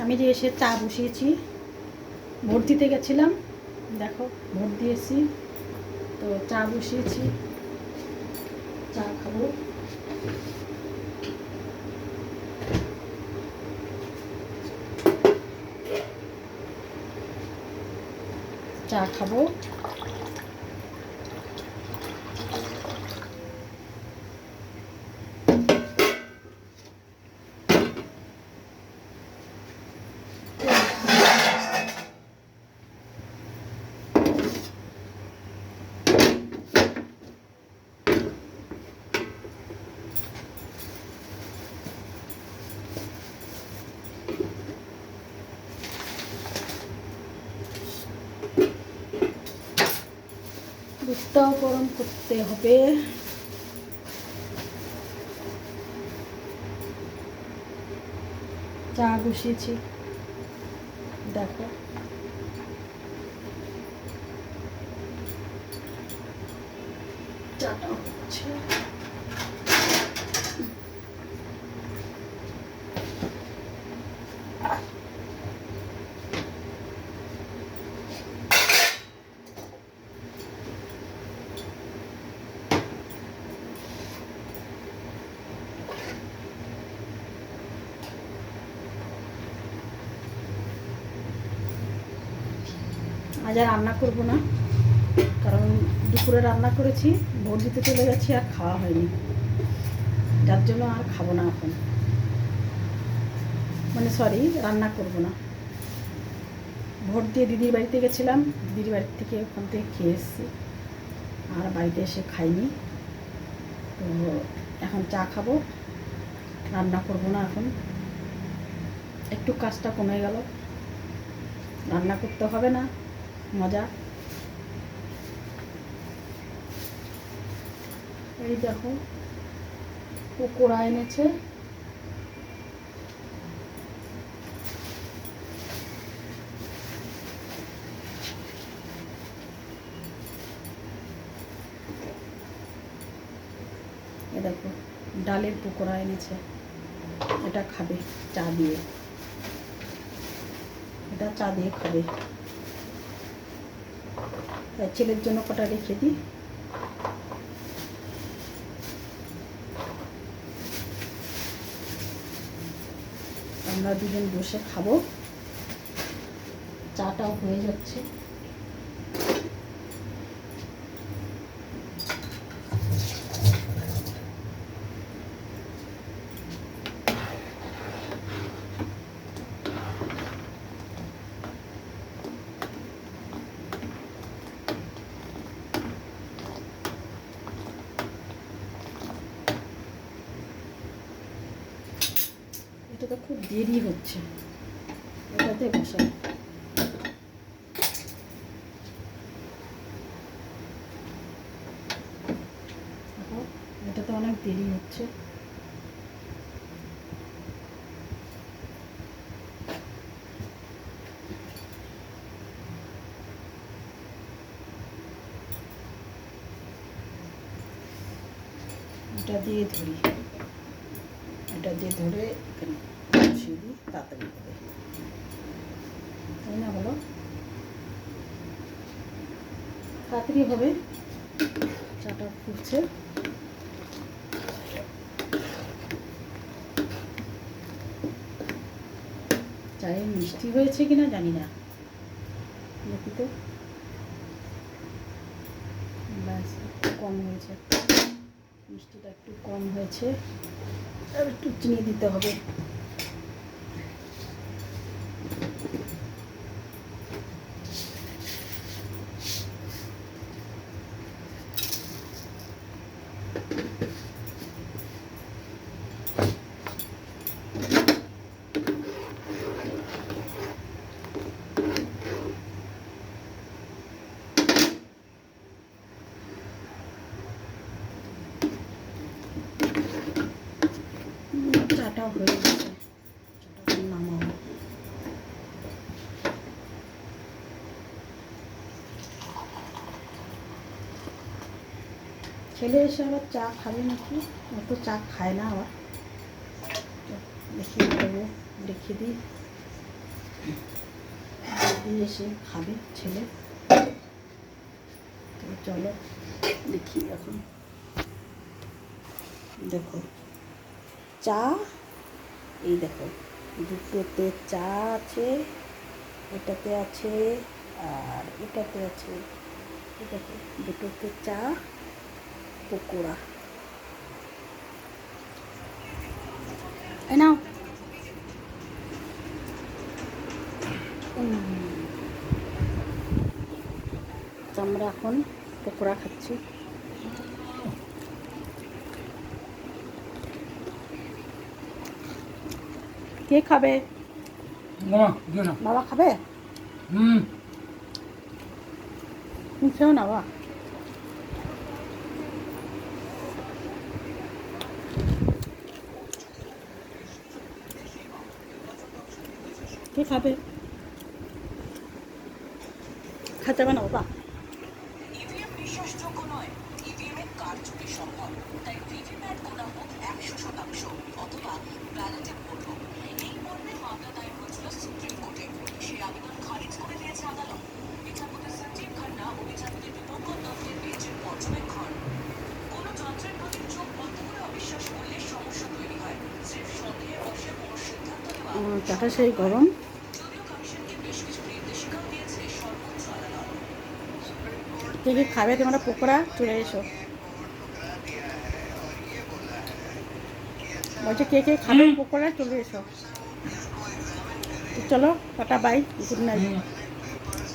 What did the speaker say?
আমি যে এসে চা বসিয়েছি, ভোট দিতে গেছিলাম, দেখো, ভোট দিয়েছি, তো চা বসিয়েছি, চা খাব। চা খাব। দুধটাও গরম করতে হবে। চা বসিয়েছি। দেখো। চাটা হচ্ছে। আজ আর রান্না করব না, কারণ দুপুরে রান্না করেছি, ভোর দিতে চলে গেছি আর খাওয়া হয়নি। যার জন্য আর খাব না এখন। মানে সরি রান্না করব না। ভোট দিয়ে দিদির বাড়িতে গেছিলাম, দিদির বাড়ি থেকে ওখান থেকে খেয়ে এসেছি। আর বাড়িতে এসে খাইনি। তো এখন চা খাব, রান্না করব না এখন। একটু কাজটা কমে গেল। রান্না করতে হবে না। মজা। এই দেখো, পকোড়া এনেছে। দেখো, ডালের পকোড়া এনেছে। এটা খাবে চা দিয়ে। এটা চা দিয়ে খাবে। ছেলের জন্য কটা রেখে দিই। আমরা দুজন বসে খাব। চাটাও হয়ে যাচ্ছে। এটা তো খুব দেরি হচ্ছে এটাতে বসাই এটাতে অনেক দেরি হচ্ছে। এটা দিয়ে ধরি। এটা দিয়ে ধরে এখানে। দিই তাড়াতাড়ি হবে তাই না বলো? তাড়াতাড়ি হবে। চাটা ফুটছে। চায়ে মিষ্টি হয়েছে কিনা জানি না। তো। কম হয়েছে। মিষ্টিটা একটু কম হয়েছে। আর একটু চিনি দিতে হবে। চাটা হয়ে গেছে। নামাবো ছেলে এসে আবার চা খাবে নাকি? অত চা খায় না আবার। দেখিয়ে দেবো দেখিয়ে দিই। এসে খাবে, ছেলে। তো চলো, দেখি এখন। দেখো, চা এই দেখো, দুটোতে চা আছে, এটাতে আছে, আর এটাতে আছে এটাতে দুটোতে চা, পকোড়া। নাও। আমরা এখন পকোড়া খাচ্ছি। কে খাবে? বাবা খাবে? হুম। খেও না বাবা। কে খাবে? খেতে হবে না বাবা। চাটা সেই গরম। কে কি খাবে তোমরা পকোড়া? চলে এসো। বলছে কে কে খাবে পোকোড়া? চলে এসো। চলো টাটা বাই গুড নাইট